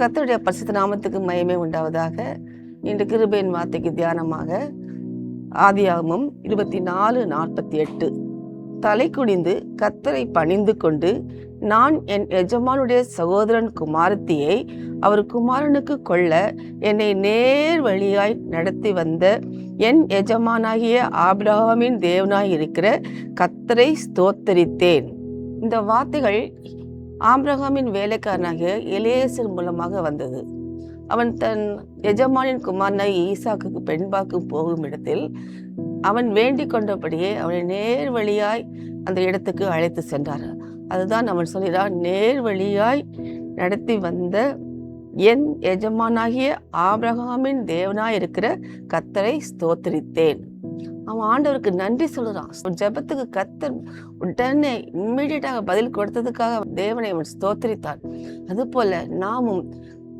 கத்தருடைய பரிசுத்த நாமத்துக்கு மயமே உண்டாவதாக. இன்று கிருபையின் வார்த்தைக்கு தியானமாக ஆதியாகமும் இருபத்தி நாலு நாற்பத்தி எட்டு தலை குனிந்து கத்தரை பணிந்து கொண்டு நான் என் எஜமானுடைய சகோதரன் குமாரத்தியை அவர் குமாரனுக்கு கொள்ள என்னை நேர் வழியாய் நடத்தி வந்த என் எஜமானாகிய ஆபிரகாமின் தேவனாய் இருக்கிற கத்தரை ஸ்தோத்தரித்தேன். இந்த வார்த்தைகள் ஆம்ரகாமின் வேலைக்காரனாகிய எலேசர் மூலமாக வந்தது. அவன் தன் எஜமானின் குமாரனாய் ஈசாக்குக்கு பெண்பாக்கும் போகும் இடத்தில் அவன் வேண்டிக் கொண்டபடியே அவனை நேர் வழியாய் அந்த இடத்துக்கு அழைத்து சென்றார். அதுதான் அவன் சொல்கிறான் நேர் வழியாய் நடத்தி வந்த என் எஜமானாகிய ஆபிரகாமின் தேவனாய் இருக்கிற கத்தரை ஸ்தோத்திரித்தேன். அவன் ஆண்டவருக்கு நன்றி சொல்கிறான் ஜெபத்துக்கு கத்தர் உடனே இம்மிடியட்டாக பதில் கொடுத்ததுக்காக தேவனை அவன் ஸ்தோத்திரித்தான். அதுபோல நாமும்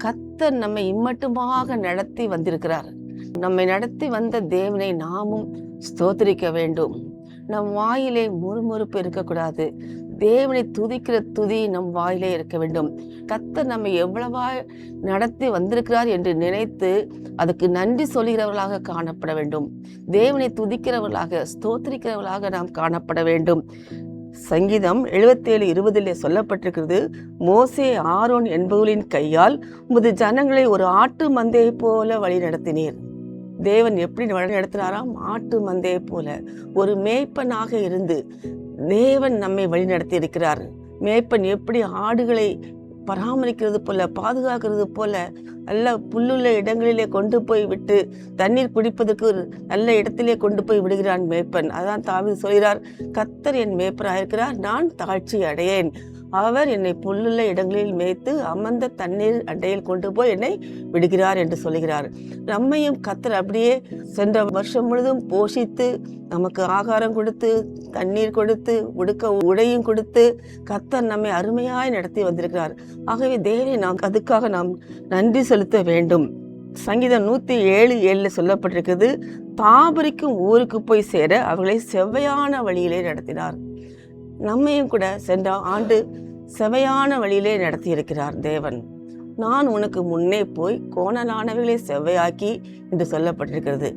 கத்தர் நம்மை இம்மட்டுமாக நடத்தி வந்திருக்கிறார். நம்மை நடத்தி வந்த தேவனை நாமும் ஸ்தோத்திரிக்க வேண்டும். நம் வாயிலே முறுமுறுப்பு இருக்கக்கூடாது. தேவனை துதிக்கிற துதி நம் வாயிலே இருக்க வேண்டும். கத்தர் நம்மை எவ்வளவா நடத்தி வந்திருக்கிறார் என்று நினைத்து அதுக்கு நன்றி சொல்கிறவர்களாக காணப்பட வேண்டும். தேவனை துதிக்கிறவர்களாக ஸ்தோத்திரிக்கிறவர்களாக நாம் காணப்பட வேண்டும். சங்கீதம் எழுபத்தேழு இருபதிலே சொல்லப்பட்டிருக்கிறது மோசே ஆரோன் என்பவர்களின் கையால் உமது ஜனங்களை ஒரு ஆட்டு மந்தையை போல வழி நடத்தினீர். தேவன் எப்படி வழி நடத்துகிறாராம் ஆட்டு மந்தையை போல. ஒரு மேய்ப்பனாக இருந்து தேவன் நம்மை வழி நடத்தி இருக்கிறார். மேய்ப்பன் எப்படி ஆடுகளை பராமரிக்கிறது போல பாதுகாக்கிறது போல நல்ல புல்லுள்ள இடங்களிலே கொண்டு போய் விட்டு தண்ணீர் குடிப்பதற்கு ஒரு நல்ல இடத்திலே கொண்டு போய் விடுகிறான் மேய்ப்பன். அதான் தாவி சொல்கிறார் கத்தர் என் மேய்ப்பராக இருக்கிறார் நான் தாழ்ச்சி அடையேன் அவர் என்னை புல்லுள்ள இடங்களில் மேய்த்து அமர்ந்த தண்ணீர் அண்டையில் கொண்டு போய் என்னை விடுகிறார் என்று சொல்கிறார் நம்மையும் கத்தர் அப்படியே சென்ற வருஷம் முழுதும் போஷித்து நமக்கு ஆகாரம் கொடுத்து தண்ணீர் கொடுத்து உடுக்க உடையும் கொடுத்து கத்தர் நம்மை அருமையாய் நடத்தி வந்திருக்கிறார். ஆகவே தேவை நாம் அதுக்காக நாம் நன்றி செலுத்த வேண்டும். சங்கீதம் நூற்றி ஏழு ஏழில் சொல்லப்பட்டிருக்குது தாபரிக்கும் ஊருக்கு போய் சேர அவர்களை செவ்வையான வழியிலே நடத்தினார். நம்மையும் கூட சென்ற ஆண்டு செவையான வழியிலே நடத்தியிருக்கிறார் தேவன். நான் உனக்கு முன்னே போய் கோணலானவைகளை செவ்வையாக்கி என்று சொல்லப்பட்டிருக்கிறது.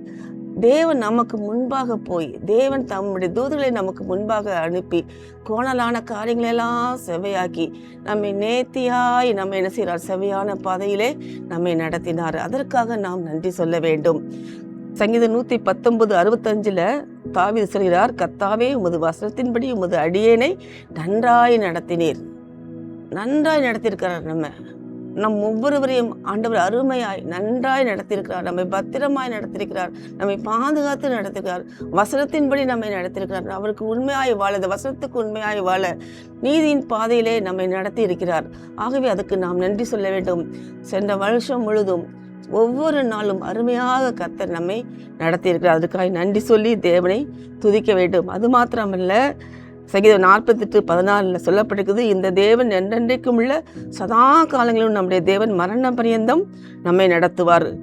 தேவன் நமக்கு முன்பாக போய் தேவன் தம்முடைய தூதர்களை நமக்கு முன்பாக அனுப்பி கோணலான காரியங்களெல்லாம் செவ்வையாக்கி நம்மை நேர்த்தியாய் நம்ம என்ன செய்கிறார்? செவையான பாதையிலே நம்மை நடத்தினார். அதற்காக நாம் நன்றி சொல்ல வேண்டும். சங்கீதம் நூற்றி பத்தொன்பது அறுபத்தஞ்சில் தாவீது சொல்கிறார் கத்தாவே உமது வசனத்தின்படி உமது அடியேனை நன்றாய் நடத்தினீர். நன்றாய் நடத்தியிருக்கிறார் நம்ம. நம் ஒவ்வொருவரையும் ஆண்டவர் அருமையாய் நன்றாய் நடத்தியிருக்கிறார். நம்மை பத்திரமாய் நடத்தியிருக்கிறார். நம்மை பாதுகாத்து நடத்திருக்கிறார் வசனத்தின்படி நம்மை நடத்திருக்கிறார் அவருக்கு உண்மையாய் வாழ இந்த வசனத்துக்கு உண்மையாய் வாழ நீதியின் பாதையிலே நம்மை நடத்தி இருக்கிறார் ஆகவே அதுக்கு நாம் நன்றி சொல்ல வேண்டும். சென்ற வருஷம் முழுதும் ஒவ்வொரு நாளும் அருமையாக கத்தர் நம்மை நடத்தியிருக்கிறார். அதுக்காக நன்றி சொல்லி தேவனை துதிக்க வேண்டும். அது மாத்திரமல்ல சங்கீதம் நாற்பத்தெட்டு பதினாலில் சொல்லப்பட்டிருக்குது இந்த தேவன் என்றென்றைக்கும் உள்ள சதா காலங்களிலும் நம்முடைய தேவன் மரண பரியந்தம் நம்மை நடத்துவார்.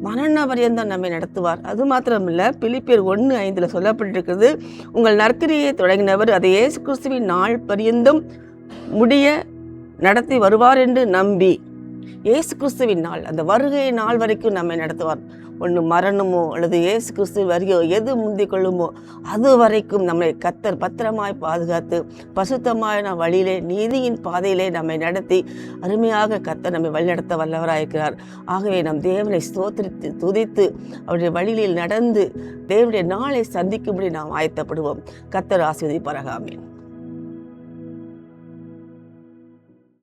மரண பரியந்தம் நம்மை நடத்துவார். அது மாத்திரமில்ல பிலிப்பியர் ஒன்று ஐந்தில் சொல்லப்பட்டிருக்கிறது உங்கள் நற்கரியை தொடங்கினவர் அதை இயேசு கிறிஸ்துவின் நாள் பரியந்தம் முடிய நடத்தி வருவார் என்று நம்பி. இயேசு கிறிஸ்துவின் நாள். அந்த வருகை நாள் வரைக்கும் நம்மை நடத்துவார். ஒன்று மரணமோ அல்லது இயேசு கிறிஸ்து வருகையோ எது முந்தி கொள்ளுமோ அது வரைக்கும் நம்மை கத்தர் பத்திரமாய் பாதுகாத்து பசுத்தமான வழியிலே நீதியின் பாதையிலே நம்மை நடத்தி அருமையாக கத்தர் நம்மை வழிநடத்த வல்லவராயிருக்கிறார். ஆகவே நம் தேவனை ஸ்தோத்திரித்து துதித்து அவருடைய வழியில் நடந்து தேவனுடைய நாளை சந்திக்கும்படி நாம் ஆயத்தப்படுவோம். கத்தர் ஆசிரியப்பாராக ஆமீன்.